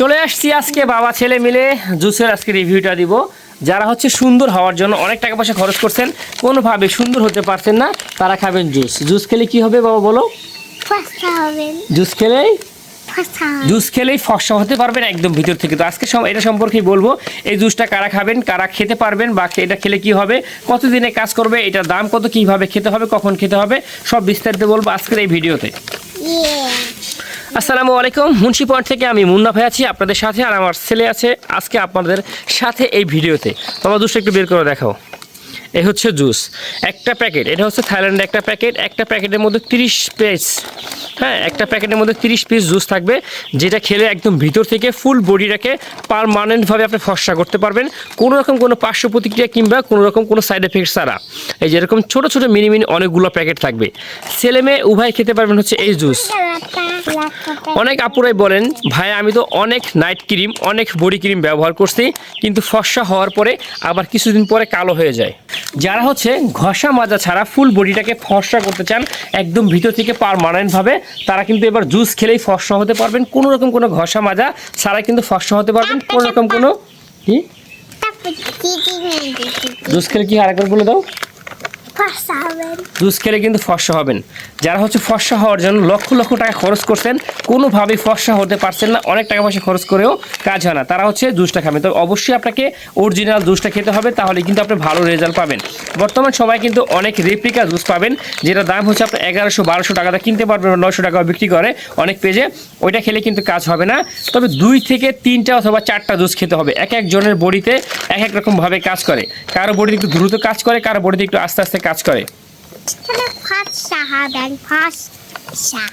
চলে আসছি আজকে বাবা ছেলে মিলে জুসের আজকে রিভিউটা দিব। যারা হচ্ছে সুন্দর হওয়ার জন্য অনেক টাকা পয়সা খরচ করছেন কোনোভাবে সুন্দর হতে পারছেন না তারা খাবেন জুস। জুস খেলে কি হবে বাবা বলো? ফসা জুস খেলেই? ফসা জুস খেলেই ফর্সা হতে পারবেন একদম ভিতর থেকে। তো আজকে এটা সম্পর্কেই বলব এই জুসটা কারা খাবেন কারা খেতে পারবেন বা এটা খেলে কি হবে কতদিনে কাজ করবে এটার দাম কত কীভাবে খেতে হবে কখন খেতে হবে সব বিস্তারিত বলব আজকের এই ভিডিওতে। আসসালামু আলাইকুম, মুন্সি পয়েন্ট থেকে আমি মুন্না ভাই আছি আপনাদের সাথে আর আমার ছেলে আছে আজকে আপনাদের সাথে এই ভিডিওতে। তোমার দুশো একটু বের করে দেখাও। এই হচ্ছে জুস, একটা প্যাকেট, এটা হচ্ছে থাইল্যান্ডের একটা প্যাকেট, একটা প্যাকেটের মধ্যে তিরিশ পিস হ্যাঁ একটা প্যাকেটের মধ্যে তিরিশ পিস জুস থাকবে, যেটা খেলে একদম ভিতর থেকে ফুল বডিটাকে পারমানেন্টভাবে আপনি ফর্সা করতে পারবেন, কোনো রকম কোনো পার্শ্ব প্রতিক্রিয়া কিংবা কোনো রকম কোনো সাইড এফেক্ট ছাড়া। এই যেরকম ছোটো ছোটো মিনি মিনি অনেকগুলো প্যাকেট থাকবে। ছেলে মেয়ে উভয় খেতে পারবেন হচ্ছে এই জুস। অনেক আপুরাই বলেন ভাই আমি তো অনেক নাইট ক্রিম অনেক বডি ক্রিম ব্যবহার করছি কিন্তু ফর্সা হওয়ার পরে আবার কিছুদিন পরে কালো হয়ে যায় যারা হচ্ছে ঘষা মাজা ছাড়া ফুল বডিটাকে ফর্সা করতে চান একদম ভিতর থেকে পারমানেন্টভাবে তারা কিন্তু এবার জুস খেলেই ফর্সা হতে পারবেন কোনো রকম কোনো ঘষা মাজা ছাড়া কিন্তু ফর্সা হতে পারবেন কোনো রকম কোনো জুস খেলে কি আরেকবার বলে দাও জুস খেলে কিন্তু ফর্সা হবেন। যারা হচ্ছে ফর্সা হওয়ার জন্য লক্ষ লক্ষ টাকা খরচ করছেন, কোনোভাবেই ফর্সা হতে পারছেন না। অনেক টাকা পয়সা খরচ করেও কাজ হয় না। তারা হচ্ছে জুসটা খাবেন। তবে অবশ্যই আপনাকে অরিজিনাল জুসটা খেতে হবে, তাহলে কিন্তু আপনি ভালো রেজাল্ট পাবেন। বর্তমান সবাই কিন্তু অনেক রেপ্লিকা জুস পাবেন যেটা দাম হচ্ছে আপনার এগারোশো বারোশো টাকাটা কিনতে পারবেন নয়শো টাকা বিক্রি করে অনেক পেজে ওইটা খেলে কিন্তু কাজ হবে না। তবে দুই থেকে তিনটা অথবা চারটা জুস খেতে হবে। এক একজনের বডিতে এক এক রকমভাবে কাজ করে। কারও বডিতে একটু দ্রুত কাজ করে, কারও বডিতে একটু আস্তে আস্তে কাজ করে। হবেন ফসা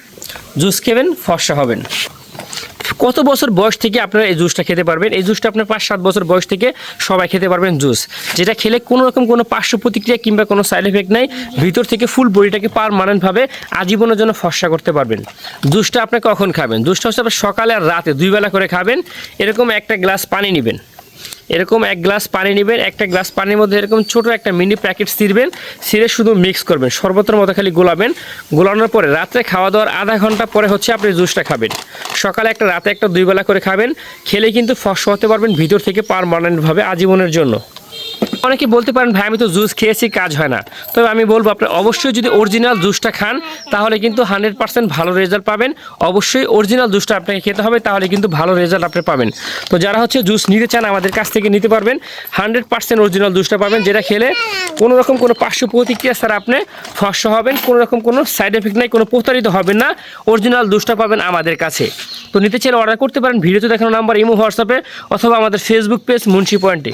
জুস খেবেন ফর্সা হবেন। কত বছর বয়স থেকে আপনারা এই জুসটা খেতে পারবেন? এই জুসটা আপনার পাঁচ সাত বছর বয়স থেকে সবাই খেতে পারবেন জুস। যেটা খেলে কোনো রকম কোনো পার্শ্ব প্রতিক্রিয়া কিংবা কোনো সাইড এফেক্ট নাই ভিতর থেকে ফুল বডিটাকে পারমানেন্টভাবে আজীবনের জন্য ফর্সা করতে পারবেন। জুসটা আপনি কখন খাবেন? জুসটা হচ্ছে আপনি সকালে আর রাতে দুই বেলা করে খাবেন এরকম একটা গ্লাস পানি নেবেন। এরকম এক গ্লাস পানি নেবেন, একটা গ্লাস পানির মধ্যে এরকম ছোট একটা মিনি প্যাকেট ছিঁড়বেন, ছিঁড়ে শুধু মিক্স করবেন, শরবতের মতো খালি গোলাবেন। গোলানোর পরে রাত্রে খাওয়া দাওয়ার আধা ঘণ্টা পরে হচ্ছে আপনি জুসটা খাবেন। সকালে একটা, রাতে একটা দুইবেলা করে খাবেন, খেলে কিন্তু ফস হতে পারবেন, ভিতর থেকে পারমানেন্টভাবে আজীবনের জন্য। অনেকে বলতে পারেন, ভাই, আমি তো জুস খেয়েছি, কাজ হয় না। তবে আমি বলব, আপনি অবশ্যই যদি অরিজিনাল জুসটা খান, তাহলে কিন্তু হান্ড্রেড পার্সেন্ট ভালো রেজাল্ট পাবেন। অবশ্যই অরিজিনাল জুসটা আপনাকে খেতে হবে, তাহলে কিন্তু ভালো রেজাল্ট আপনি পাবেন। তো যারা হচ্ছে জুস নিতে চান, আমাদের কাছ থেকে নিতে পারবেন। হান্ড্রেড পার্সেন্ট অরিজিনাল জুসটা পাবেন, যেটা খেলে কোনো রকম কোনো পার্শ্ব প্রতিক্রিয়া ছাড়া আপনি ফর্সা হবেন, কোনো রকম কোনো সাইড এফেক্ট নাই, কোনো প্রতারিত হবেন না। অরিজিনাল জুসটা পাবেন আমাদের কাছে। তো নিতে চাইলে অর্ডার করতে পারেন, ভিডিওতে দেখানো নাম্বার, ইমো, হোয়াটসঅ্যাপে, অথবা আমাদের ফেসবুক পেজ মুন্সি পয়েন্টে।